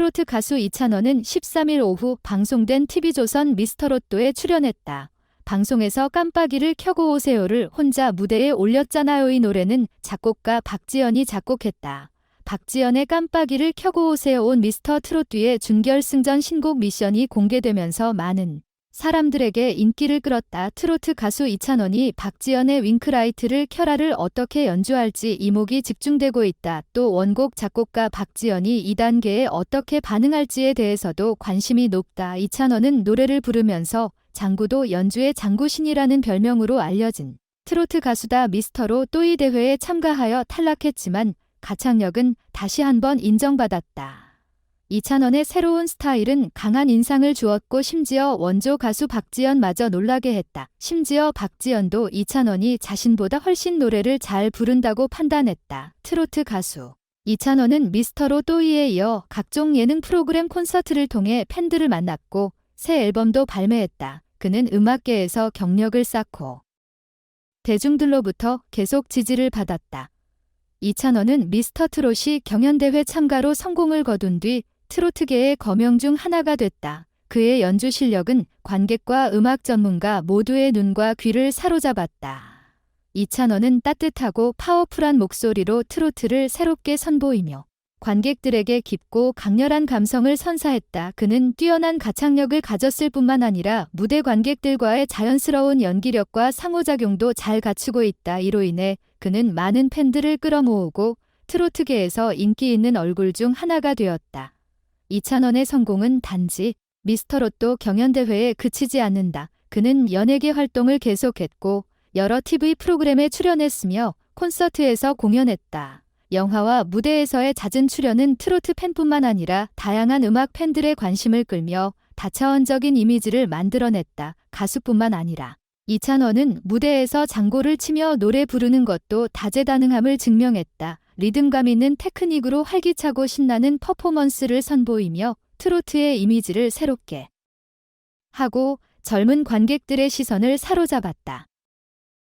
트로트 가수 이찬원은 13일 오후 방송된 TV조선 미스터로또에 출연했다. 방송에서 깜빡이를 켜고 오세요를 혼자 무대에 올렸잖아요. 이 노래는 작곡가 박지연이 작곡했다. 박지연의 깜빡이를 켜고 오세요 온 미스터 트롯2의 준결승전 신곡 미션이 공개되면서 많은 사람들에게 인기를 끌었다. 트로트 가수 이찬원이 박지연의 윙크라이트를 켜라를 어떻게 연주할지 이목이 집중되고 있다. 또 원곡 작곡가 박지연이 2단계에 어떻게 반응할지에 대해서도 관심이 높다. 이찬원은 노래를 부르면서 장구도 연주의 장구신이라는 별명으로 알려진 트로트 가수다 미스터로 또이 대회에 참가하여 탈락했지만 가창력은 다시 한번 인정받았다. 이찬원의 새로운 스타일은 강한 인상을 주었고 심지어 원조 가수 박지연마저 놀라게 했다. 심지어 박지연도 이찬원이 자신보다 훨씬 노래를 잘 부른다고 판단했다. 트로트 가수 이찬원은 미스터로 또이에 이어 각종 예능 프로그램 콘서트를 통해 팬들을 만났고 새 앨범도 발매했다. 그는 음악계에서 경력을 쌓고 대중들로부터 계속 지지를 받았다. 이찬원은 미스터 트롯이 경연대회 참가로 성공을 거둔 뒤 트로트계의 거명 중 하나가 됐다. 그의 연주 실력은 관객과 음악 전문가 모두의 눈과 귀를 사로잡았다. 이찬원은 따뜻하고 파워풀한 목소리로 트로트를 새롭게 선보이며 관객들에게 깊고 강렬한 감성을 선사했다. 그는 뛰어난 가창력을 가졌을 뿐만 아니라 무대 관객들과의 자연스러운 연기력과 상호작용도 잘 갖추고 있다. 이로 인해 그는 많은 팬들을 끌어모으고 트로트계에서 인기 있는 얼굴 중 하나가 되었다. 이찬원의 성공은 단지 미스터로또 경연대회에 그치지 않는다. 그는 연예계 활동을 계속했고 여러 TV 프로그램에 출연했으며 콘서트에서 공연했다. 영화와 무대에서의 잦은 출연은 트로트 팬뿐만 아니라 다양한 음악 팬들의 관심을 끌며 다차원적인 이미지를 만들어냈다. 가수뿐만 아니라 이찬원은 무대에서 장고를 치며 노래 부르는 것도 다재다능함을 증명했다. 리듬감 있는 테크닉으로 활기차고 신나는 퍼포먼스를 선보이며 트로트의 이미지를 새롭게 하고 젊은 관객들의 시선을 사로잡았다.